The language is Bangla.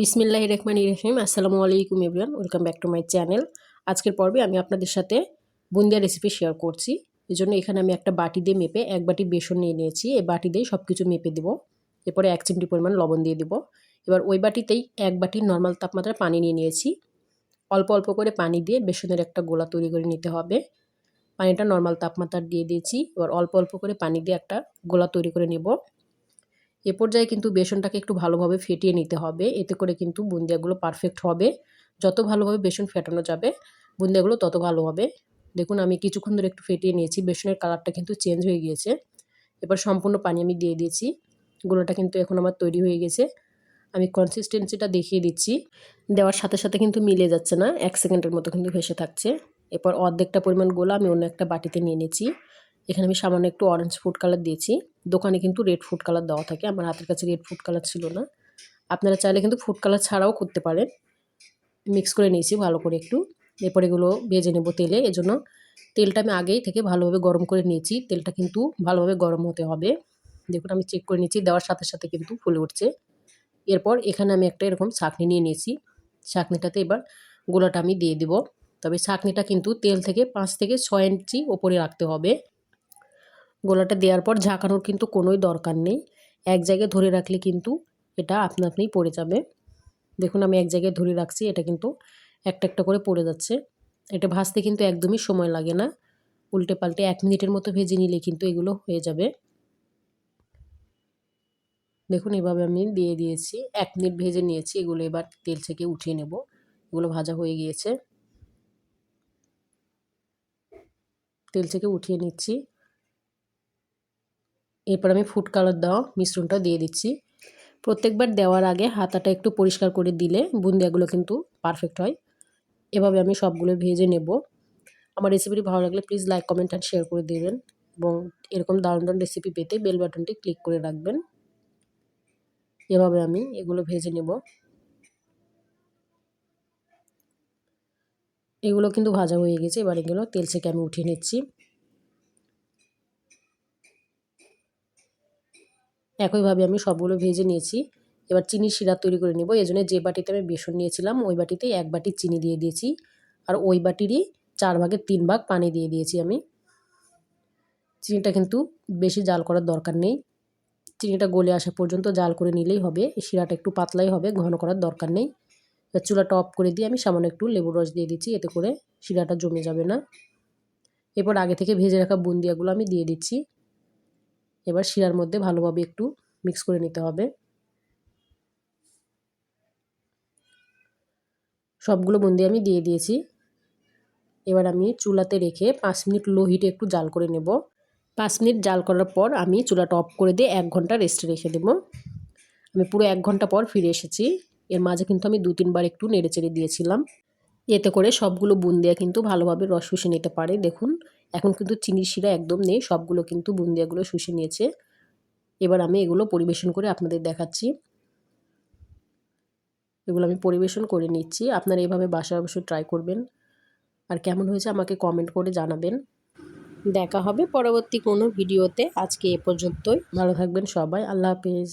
বিসমিল্লাহ রহমান রহিম। আসসালামু আলাইকুম everyone, welcome back to my channel. আজকের পর্বে আমি আপনাদের সাথে বুন্দিয়া রেসিপি শেয়ার করছি। এই জন্য এখানে আমি একটা বাটি দিয়ে মেপে এক বাটি বেসন নিয়ে নিয়েছি। এই বাটি দিয়ে সব কিছু মেপে দেবো। এরপরে এক চিমটি পরিমাণ লবণ দিয়ে দেবো। এবার ওই বাটিতেই এক বাটির নর্মাল তাপমাত্রায় পানি নিয়ে নিয়েছি। অল্প অল্প করে পানি দিয়ে বেসনের একটা গোলা তৈরি করে নিতে হবে। পানিটা নর্মাল তাপমাত্রা দিয়ে দিয়েছি। এবার অল্প অল্প করে পানি দিয়ে একটা গোলা তৈরি করে নেব। এ পর্যায়ে কিন্তু বেসনটাকে একটু ভালোভাবে ফেটিয়ে নিতে হবে। এতে করে কিন্তু বুন্দিয়াগুলো পারফেক্ট হবে। যত ভালোভাবে বেসন ফেটানো যাবে, বুন্দিয়াগুলো তত ভালো হবে। দেখুন, আমি কিছুক্ষণ ধরে একটু ফেটিয়ে নিয়েছি। বেসনের কালারটা কিন্তু চেঞ্জ হয়ে গিয়েছে। এবার সম্পূর্ণ পানি আমি দিয়ে দিয়েছি। গুঁড়োটা কিন্তু এখন আমার তৈরি হয়ে গেছে। আমি কনসিস্টেন্সিটা দেখিয়ে দিচ্ছি। দেওয়ার সাথে সাথে কিন্তু মিলে যাচ্ছে না। এক সেকেন্ডের মতো কিন্তু ভেসে থাকছে। এরপর অর্ধেকটা পরিমাণ গোলা আমি অন্য একটা বাটিতে নিয়ে নিয়েছি। এখানে আমি সামান্য একটু অরেঞ্জ ফুড কালার দিয়েছি। দোকানে কিন্তু রেড ফুড কালার দেওয়া থাকে। আমার হাতের কাছে রেড ফুড কালার ছিল না। আপনারা চাইলে কিন্তু ফুড কালার ছাড়াও করতে পারেন। মিক্স করে নিয়েছি ভালো করে একটু। এরপর এগুলো ভেজে নেব তেলে। এজন্য তেলটা আমি আগেই থেকে ভালোভাবে গরম করে নিয়েছি। তেলটা কিন্তু ভালোভাবে গরম হতে হবে। দেখুন, আমি চেক করে নিয়েছি। দেওয়ার সাথে সাথে কিন্তু ফুলে উঠছে। এরপর এখানে আমি একটা এরকম ছাঁকনি নিয়ে নিয়েছি। ছাঁকনিটাতে এবার গোলাটা আমি দিয়ে দেব। তবে ছাঁকনিটা কিন্তু তেল থেকে পাঁচ থেকে ছয় ইঞ্চি ওপরে রাখতে হবে। গোলাটা দেওয়ার পর ঝাঁকানোর কিন্তু কোনোই দরকার নেই। এক জায়গায় ধরে রাখলে কিন্তু এটা আপনা আপনিই পড়ে যাবে। দেখুন, আমি এক জায়গায় ধরে রাখছি, এটা কিন্তু একটা একটা করে পড়ে যাচ্ছে। এটা ভাজতে কিন্তু একদমই সময় লাগে না। উল্টে পাল্টে এক মিনিটের মতো ভেজে নিলে কিন্তু এগুলো হয়ে যাবে। দেখুন, এভাবে আমি দিয়ে দিয়েছি। এক মিনিট ভেজে নিয়েছি, এগুলো এবার তেল থেকে উঠিয়ে নেব। এগুলো ভাজা হয়ে গিয়েছে। তেল থেকে উঠিয়ে নিচ্ছি। এরপর আমি ফুড কালার দেওয়া মিশ্রণটা দিয়ে দিচ্ছি। প্রত্যেকবার দেওয়ার আগে হাতাটা একটু পরিষ্কার করে দিলে বুন্দিয়াগুলো কিন্তু পারফেক্ট হয়। এভাবে আমি সবগুলো ভেজে নেব। আমার রেসিপিটি ভালো লাগলে please like comment and share করে দেবেন এবং এরকম দারুণ দারুণ রেসিপি পেতে বেল বাটনটি ক্লিক করে রাখবেন। এভাবে আমি এগুলো ভেজে নেব। এগুলো কিন্তু ভাজা হয়ে গেছে, এবার এগুলো তেল থেকে আমি উঠিয়ে নিচ্ছি। একইভাবে আমি সবগুলো ভেজে নিয়েছি। এবার চিনির শিরা তৈরি করে নেব। এই জন্য যে বাটিতে আমি বেসন নিয়েছিলাম, ওই বাটিতে এক বাটি চিনি দিয়ে দিয়েছি। আর ওই বাটিরই চার ভাগের তিন ভাগ পানি দিয়ে দিয়েছি আমি। চিনিটা কিন্তু বেশি জাল করার দরকার নেই। চিনিটা গলে আসা পর্যন্ত জাল করে নিলেই হবে। শিরাটা একটু পাতলাই হবে, ঘন করার দরকার নেই। চুলাটা অফ করে দিয়ে আমি সামান্য একটু লেবুর রস দিয়ে দিচ্ছি, এতে করে শিরাটা জমে যাবে না। এরপর আগে থেকে ভেজে রাখা বুন্দিয়াগুলো আমি দিয়ে দিচ্ছি। এবার শিরার মধ্যে ভালোভাবে একটু মিক্স করে নিতে হবে। সবগুলো বুন্দি আমি দিয়ে দিয়েছি। এবার আমি চুলাতে রেখে পাঁচ মিনিট লো হিটে একটু জাল করে নেব। পাঁচ মিনিট জাল করার পর আমি চুলাটা অফ করে দিয়ে এক ঘণ্টা রেস্টে রেখে দেবো। আমি পুরো এক ঘণ্টা পর ফিরে এসেছি। এর মাঝে কিন্তু আমি দু তিনবার একটু নেড়ে চেড়ে দিয়েছিলাম। এতে করে সবগুলো বুন্দিয়া কিন্তু ভালোভাবে রস শুষে নিতে পারে। দেখুন, এখন কিন্তু চিনি শিরা একদম নেই, সবগুলো কিন্তু বুন্দিয়াগুলো শুষে নিয়েছে। এবার আমি এগুলো পরিবেশন করে আপনাদের দেখাচ্ছি। এগুলো আমি পরিবেশন করে নিচ্ছি। আপনারা এভাবে বাসায় অবশ্যই ট্রাই করবেন। আর কেমন হয়েছে আমাকে কমেন্ট করে জানাবেন। দেখা হবে পরবর্তী কোনো ভিডিওতে আজকে এ পর্যন্তই। ভালো থাকবেন সবাই। আল্লাহ হাফিজ।